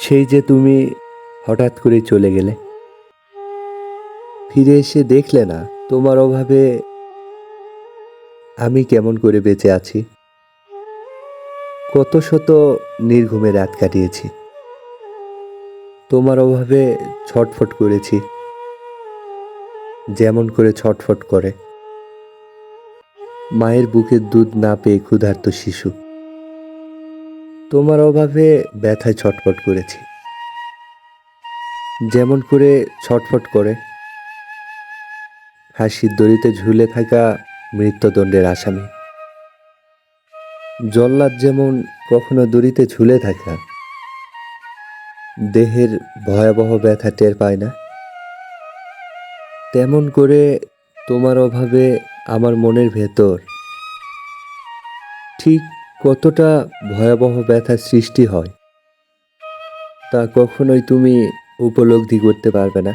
সেই যে তুমি হঠাৎ করে চলে গেলে। ফিরে এসে দেখলে না, তোমার অভাবে আমি কেমন করে বেঁচে আছি। কত শত নির্ঘুমে রাত কাটিয়েছি। তোমার অভাবে ছটফট করেছি। যেমন করে ছটফট করে। মায়ের বুকের দুধ না পেয়ে ক্ষুধার্ত শিশু। তোমার অভাবে ব্যথায় ছটফট করেছি। যেমন করে ছটফট করে। হাসির দড়িতে ঝুলে থাকা মৃত্যুদণ্ডের আসামি। জল্লাদ যেমন কখনো দড়িতে ঝুলে থাকা, দেহের ভয়াবহ ব্যথা টের পায় না। তেমন করে তোমার অভাবে আমার মনের ভেতর ঠিক কতটা ভয়াবহ ব্যথার সৃষ্টি হয় তা কখনোই তুমি উপলব্ধি করতে পারবে না।